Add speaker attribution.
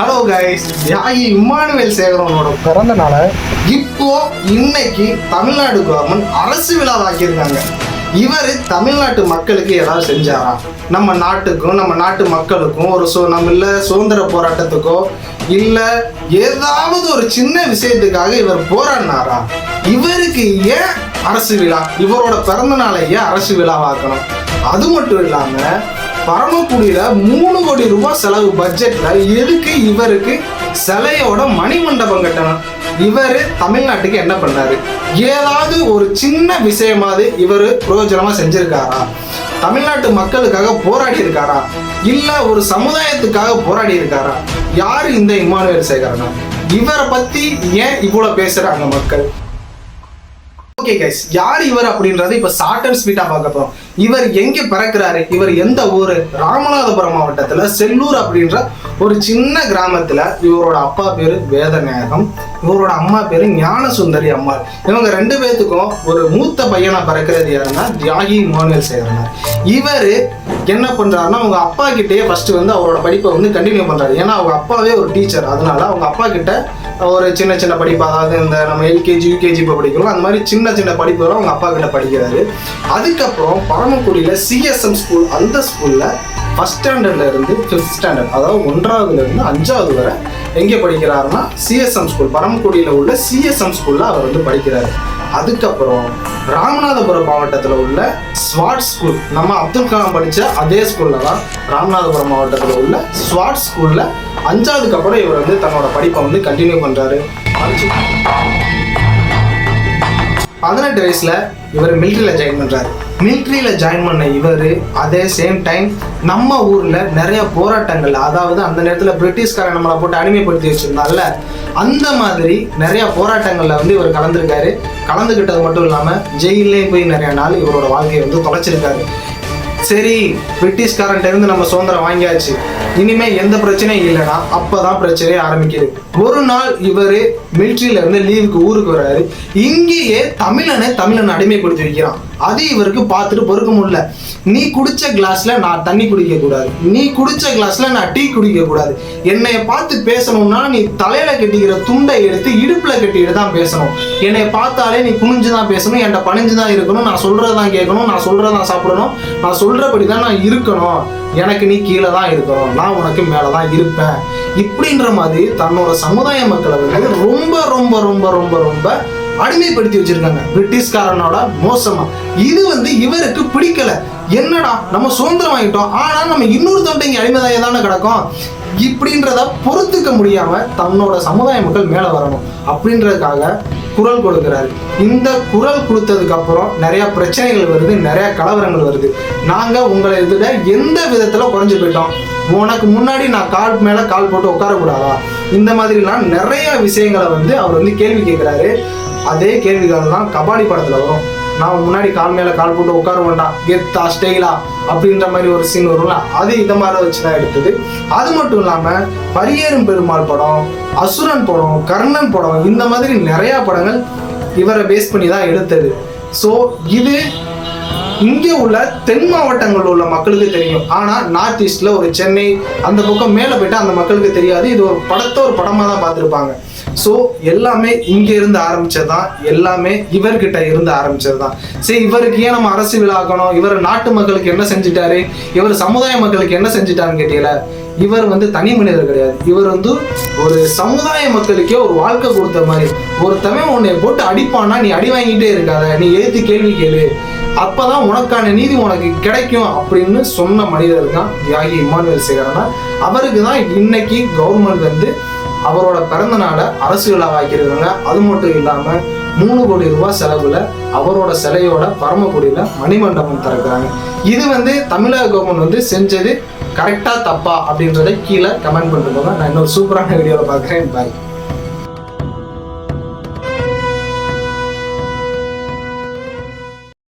Speaker 1: Hello guys தியாகி இம்மானுவேல் சேகரனோட பிறந்த நாளை இப்போ இன்னைக்கு தமிழ்நாடு கவர்மெண்ட் அரசு விழாவாக்கியிருக்காங்க. இவர் தமிழ்நாட்டு மக்களுக்கு ஏதாவது செஞ்சாரா? நம்ம நாட்டுக்கும் நம்ம நாட்டு மக்களுக்கும் ஒரு சோ நம்ம இல்லை சுதந்திர போராட்டத்துக்கோ இல்லை ஏதாவது ஒரு சின்ன விஷயத்துக்காக இவர் போராடினாரா? இவருக்கு ஏன் அரசு விழா இவரோட பிறந்த நாளை ஏன் அரசு விழாவாக்கணும்? அது மட்டும் இல்லாமல் பரமக்குடியில மூணு கோடி ரூபாய் செலவு பட்ஜெட்ல எதுக்கு? இவருக்கு சிலையோட மணிமண்டபம் கட்டணும். இவர் தமிழ்நாட்டுக்கு என்ன பண்ணாரு? ஏதாவது ஒரு சின்ன விஷயமாவது இவர் பிரயோஜனமா செஞ்சிருக்காரா? தமிழ்நாட்டு மக்களுக்காக போராடி இருக்காரா இல்ல ஒரு சமுதாயத்துக்காக போராடி இருக்காரா யாரு இந்த இம்மானுவேல் சேகரனா? இவரை பத்தி ஏன் இவ்வளவு பேசுறாங்க மக்கள்? ஓகே கைஸ் யார் இவர் அப்படின்றது இப்போ ஷார்ட் அண்ட் பார்க்க போறோம். இவர் எங்க பிறக்கிறாரு? இவர் எந்த ஊர்? ராமநாதபுரம் மாவட்டத்தில் செல்லூர் அப்படின்ற ஒரு சின்ன கிராமத்துல இவரோட அப்பா பேரு வேதநாயகம் இவரோட அம்மா பேரு ஞானசுந்தரி அம்மாள். இவங்க ரெண்டு பேத்துக்கும் ஒரு மூத்த பையனை பிறக்கிறது யாருன்னா தியாகி மோனியல் சேகரனார் இவர் என்ன பண்றாருன்னா அவங்க அப்பா கிட்டேயே ஃபர்ஸ்ட் வந்து அவரோட படிப்பை வந்து கண்டினியூ பண்றாரு. ஏன்னா அவங்க அப்பாவே ஒரு டீச்சர் அதனால அவங்க அப்பா கிட்ட ஒரு சின்ன சின்ன படிப்பு அதாவது இந்த நம்ம எல்கேஜி யூகேஜி இப்போ படிக்கிறோம் அந்த மாதிரி சின்ன சின்ன படிப்புகளும் அவங்க அப்பா கிட்ட படிக்கிறாரு. அதுக்கப்புறம் பரமக்குடியில் சிஎஸ்எம் ஸ்கூல் அந்த ஸ்கூலில் ஃபஸ்ட் ஸ்டாண்டர்ட்ல இருந்து ஃபிஃப்த் ஸ்டாண்டர்ட் அதாவது ஒன்றாவதுல இருந்து அஞ்சாவது வரை எங்கே படிக்கிறாருன்னா சிஎஸ்எம் ஸ்கூல் பரமக்குடியில உள்ள சிஎஸ்எம் ஸ்கூல்ல அவர் வந்து படிக்கிறாரு. அதுக்கப்புறம் ராமநாதபுரம் மாவட்டத்தில் உள்ள ஸ்வாட் ஸ்கூல் நம்ம அப்துல் கலாம் படித்த அதே ஸ்கூலில் தான் ராமநாதபுரம் மாவட்டத்தில் உள்ள ஸ்வாட் ஸ்கூலில் அஞ்சாவதுக்கு அப்புறம் இவர் வந்து தன்னோட படிப்பை வந்து கண்டினியூ பண்ணுறாரு பதினெட்டு வயசில் இவர் மிலிட்ரியில் ஜாயின் பண்ணுறாரு மிலிட்ரியில் ஜாயின் பண்ண இவர் அதே சேம் டைம் நம்ம ஊரில் நிறைய போராட்டங்கள் அதாவது அந்த நேரத்தில் பிரிட்டிஷ்காரன் நம்மளை போட்டு அடிமைப்படுத்தி வச்சிருந்தால அந்த மாதிரி நிறைய போராட்டங்களில் வந்து இவர் கலந்துருக்காரு. கலந்துக்கிட்டது மட்டும் இல்லாமல் ஜெயிலே போய் நிறைய நாள் இவரோட வாழ்க்கையை வந்து தொலைச்சிருக்காரு. சரி பிரிட்டிஷ்காரன்ட்ட இருந்து நம்ம சுதந்திரம் வாங்கியாச்சு. இனிமே எந்த பிரச்சனையும் இல்லைன்னா அப்பதான் பிரச்சனையே ஆரம்பிக்குது. ஒரு நாள் இவர் மிலிட்ரியில இருந்து லீவுக்கு ஊருக்கு வர்றாரு. இங்கேயே தமிழனை தமிழனை அடிமைப்படுத்தி வைக்கிறான். அது இவருக்கு பார்த்துட்டு பொறுக்க முடியல. நீ குடிச்ச கிளாஸ்ல நான் தண்ணி குடிக்க கூடாது. நீ குடிச்ச கிளாஸ்ல நான் டீ குடிக்க கூடாது. என்னைய பார்த்து பேசணும்னா நீ தலையில கட்டிக்கிற துண்டை எடுத்து இடுப்புல கட்டிட்டு தான் பேசணும். என்னை பார்த்தாலே நீ குனிஞ்சு தான் பேசணும். என்கிட்ட பணிஞ்சு தான் இருக்கணும். நான் சொல்றதான் கேட்கணும். நான் சொல்றதான் சாப்பிடணும். நான் சொல்றபடி தான் நான் இருக்கணும். எனக்கு நீ கீழே தான் இருக்கணும். நான் உனக்கு மேலே தான் இருப்பேன். இப்படின்ற மாதிரி தன்னோட சமுதாய மக்களை வந்து ரொம்ப ரொம்ப ரொம்ப ரொம்ப ரொம்ப அடிமைப்படுத்தி வச்சிருக்காங்க. பிரிட்டிஷ்காரனோட மோசமா. இது வந்து இவருக்கு பிடிக்கல. என்னடா நம்ம சுதந்திரம் வாங்கிட்டோம். ஆனா நம்ம இன்னொருத்தவங்க இங்க அடிமைதாய தானே கிடக்கும்? இப்படின்றத பொறுத்துக்க முடியாம தன்னோட சமுதாய மக்கள் மேல வரணும். அப்படின்றதுக்காக குரல் கொடுக்கிறாரு. இந்த குரல் கொடுத்ததுக்கு அப்புறம் நிறைய பிரச்சனைகள் வருது நிறைய கலவரங்கள் வருது. நாங்க உங்களை இதுல எந்த விதத்துல குறைஞ்சு போயிட்டோம்? உனக்கு முன்னாடி நான் கால் மேல கால் போட்டு உட்காரக்கூடாதா? இந்த மாதிரிலாம் நிறைய விஷயங்களை வந்து அவர் வந்து கேள்வி கேட்கிறாரு. அதே கேள்விகள் தான் கபாடி படத்துல வரும். நான் முன்னாடி கால் மேல கால் போட்டு உட்கார வேண்டாம். கெத்தா ஸ்டெயிலா அப்படின்ற மாதிரி ஒரு சீன் வரும்ல அது இந்த மாதிரி வச்சு தான் எடுத்தது. அது மட்டும் இல்லாம பரியேறும் பெருமாள் படம் அசுரன் படம் கர்ணன் படம் இந்த மாதிரி நிறைய படங்கள் இவரை பேஸ் பண்ணி தான் எடுத்தது. ஸோ இது இங்கே உள்ள தென் மாவட்டங்களில் உள்ள மக்களுக்கு தெரியும். ஆனால் நார்த் ஈஸ்டில் ஒரு சென்னை அந்த பக்கம் மேலே போயிட்டு அந்த மக்களுக்கு தெரியாது. இது ஒரு படத்தை ஒரு படமாக தான் பார்த்துருப்பாங்க. ஸோ எல்லாமே இங்கே இருந்து ஆரம்பிச்சது தான் எல்லாமே இவர்கிட்ட இருந்து ஆரம்பிச்சது தான் சரி இவருக்கு ஏன் நம்ம அரசு விழாக்கணும் இவர் நாட்டு மக்களுக்கு என்ன செஞ்சுட்டாரு? இவர் சமுதாய மக்களுக்கு என்ன செஞ்சுட்டாருன்னு கேட்டீங்களா? இவர் வந்து தனி மனிதர் கிடையாது. இவர் வந்து ஒரு சமுதாய மக்களுக்கே ஒரு வாழ்க்கை கொடுத்த மாதிரி. ஒருத்தவன் உன்னை போட்டு அடிப்பானா நீ அடி வாங்கிட்டே இருக்காத. நீ எழுத்து கேள்வி கேளு. அப்பதான் உனக்கான நீதி உனக்கு கிடைக்கும் அப்படின்னு சொன்ன மனிதர் தான் தியாகி இம்மானுவேல் சேகரனா. அவருக்கு தான் இன்னைக்கு கவர்மெண்ட் வந்து அவரோட பிறந்த நாளை அரசு விழாவாக்கியிருக்காங்க அது மட்டும் இல்லாம மூணு கோடி ரூபாய் செலவுல அவரோட சிலையோட பரமக்குடியில மணிமண்டபம் திறக்கிறாங்க. இது வந்து தமிழக கவர்மெண்ட் வந்து செஞ்சது கரெக்டா தப்பா அப்படின்றத கீழே கமெண்ட் பண்ணிட்டு போங்க நான் இன்னொரு சூப்பரான வீடியோவில் பார்க்குறேன். பாய்